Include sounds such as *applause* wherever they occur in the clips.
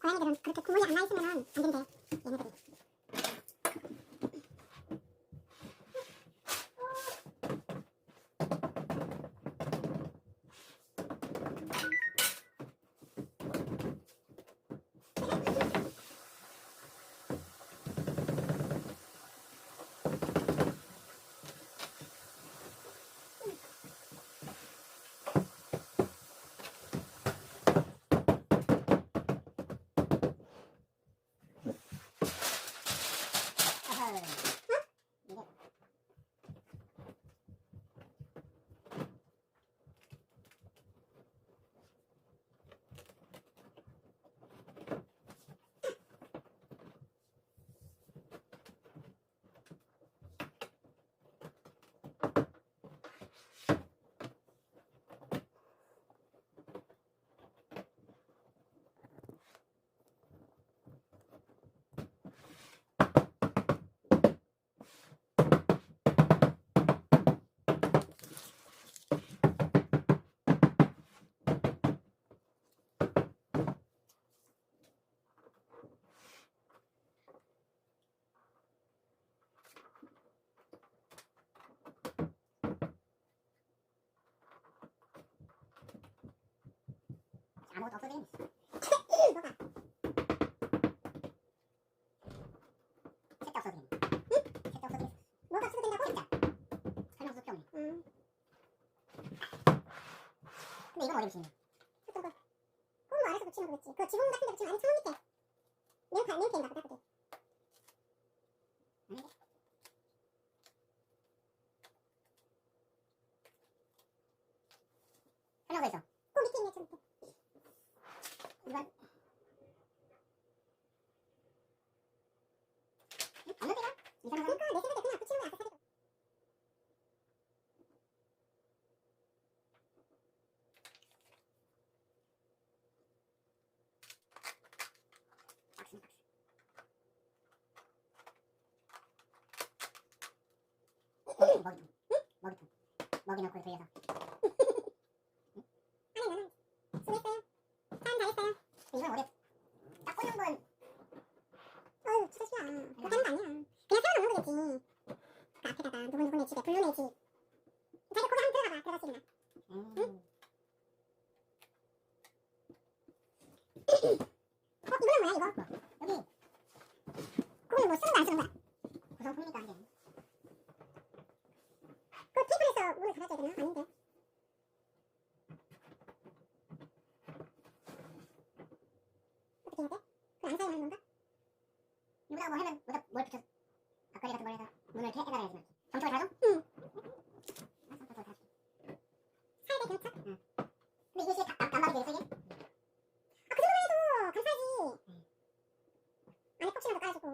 고양이들은 그렇게 구멍이 안 나 있으면 안 된대. 얘네들이. 어허. 이게 아무것도 없어지네. 뭐가? 책자 없어지네. 책자 없어지네. 뭐가 없어도 된다고? 책자. 설명서 필요 없네. 음. 이건 어디 뭐. 그 지붕 같은 데 붙이면 안에 창문 밑에. 맹파, 맹패인가 보다, 그게. 아닌데? 설명서 있어. 그 밑에 있네, 저 밑에. 이건 없는데가? 이상한 거? 그러니까 내 생각에 그냥 붙이는 거야, 아까 박스 박스. 먹이통 먹이통 먹이통 먹이 넣고 돌려서 안에 나는 수고했어요. 참 잘했어요. 이건 오래 딱 꽂는 건 어휴, 진짜 싫어. 그렇게 하는 거 아니야. 그냥 세워놓는 거겠지. 그 앞에다가 누구누구네 집에 불러내 집. 자기 거기 한번 들어가봐, 들어가시나. 음. 어, 이거는 뭐야, 이거? 여기 그거는 뭐 쓰는 거안 쓰는 거야? 구성품이니까 안 돼. 문을 갈아줘야 되나? 아닌데. 어떻게 해야 돼? 그안 사용하는 건가? 여기다 뭐 해면 여기다 뭘 붙여 앞가리 같은 걸 해서 문을 해, 해달아야지 정초를 달아줘? 응. 알았어, 정초를 달아줄게. 사야 돼, 경찰? 근데 이게 진짜 다- 단말이 되게 세게? 아, 그 정도만 해도 감사하지. 안에 껍질이라도 깔아주고.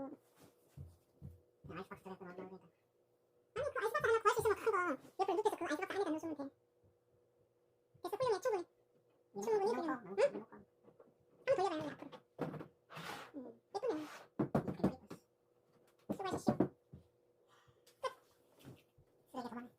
아이스박스를 해서 넣어야 되니까 아니, 그 아이스박스 하나 구할 수 있으면 큰 거. 옆에 밑에서 그 아이스박스 안에다 넣어주면 돼. 됐어, 훌륭해, 충분해. 이거 충분히 이거 그냥. 넣고, 넣고, 넣고. 한번 돌려봐요, 앞으로. 음, 예쁘네. 이렇게 넣고. 수고하십시오. 쓰레기 그만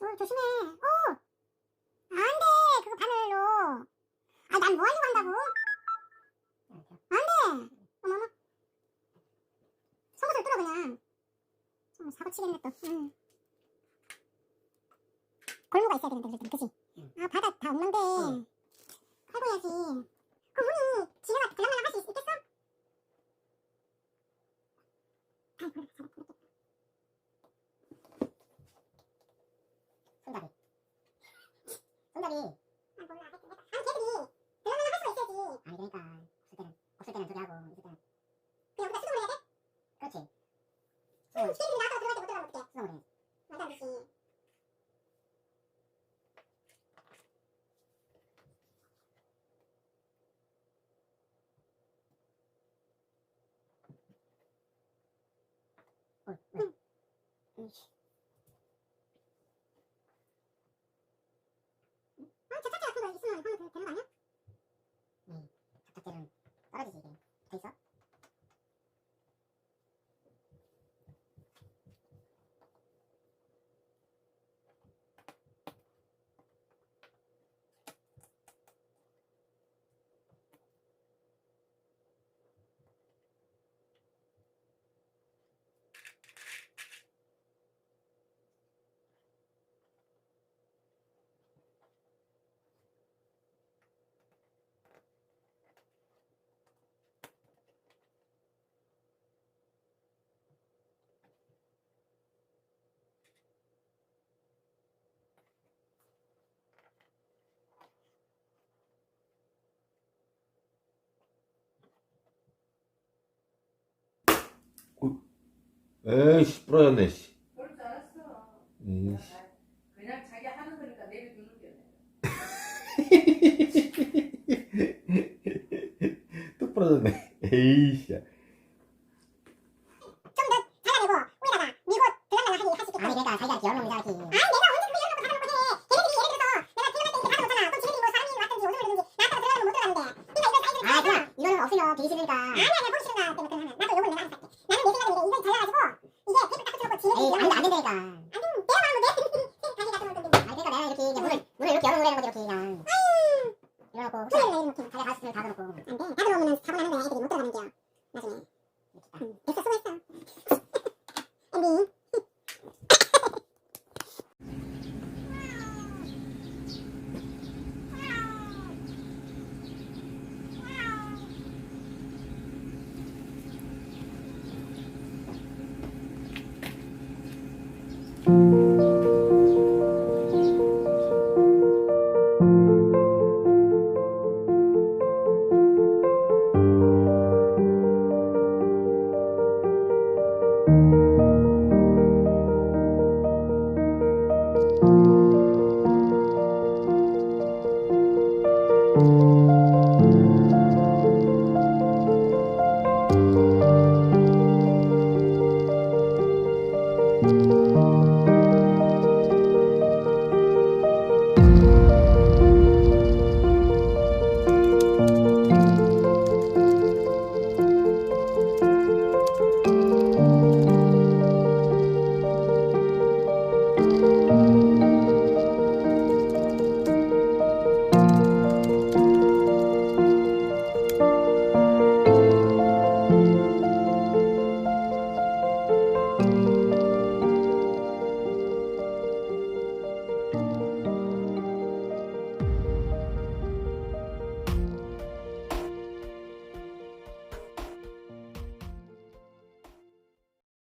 어, 조심해. 어! 안 돼! 그거 바늘로. 아, 난 뭐 하려고 한다고? 안 돼! 어머머. 속옷을 뚫어, 그냥. 좀 사고 치겠네, 또. 응. 골무가 있어야 되는데, 우리 그지? 응. 아, 바다 다 없는데. 응. 팔고 해야지. 그 문이 지나가, 들락날락 할수 있겠어? 아이, 그래, 잘했다. 손잡이 아, 몰라. 하여튼 내가. 아니, 걔들이 들락날락 할 수가 있어야지. 아니 그러니까 없을 때는 없을 때는 저기 하고 있을 때는 그 여기다 수동을 해야 돼? 그렇지 응, 걔들이 나가다가 들어갈 때 못 들어가면 어떡해? 수동으로 해 말도 안 되지. 어, 왜? 이씨. 아, 접착제 같은 거 있으면 하면 되- 되는 거 아니야? 접착제는 떨어지지 이게. 돼 있어? 에이씨 부러졌네 씨. 그럴 줄 알았어. 에이씨. 그냥 자기 하는 거니까 내려주는 게. *laughs* 또 부러졌네 에이씨 아니 자기가 이렇게 내가 언제 가져놓고 해 걔네들이 예를 들어서 내가 들어갈 때 이렇게 가져놓잖아 또 지네들이 뭐 사람이 왔든지 오줌을 나한테 들어가면 못 들어가는데 아다 그냥 이거는 없으면 되기 싫으니까. 때문에 그런 하나 나도 요건 내가 알아서 할게 나는 내 생각에 이게 테이프 지네들이 에이 열어놓는 안돼 안 된다니까. 아니 내가 말하면 내 자기 가져놓을 건데 아니 그러니까 내가 이렇게 문을 문을 이렇게 열어놓으라는 거지 이렇게 그냥. 이래놓고 손을 혹시 내리놓고 자기가 갔을 때 닫아놓고.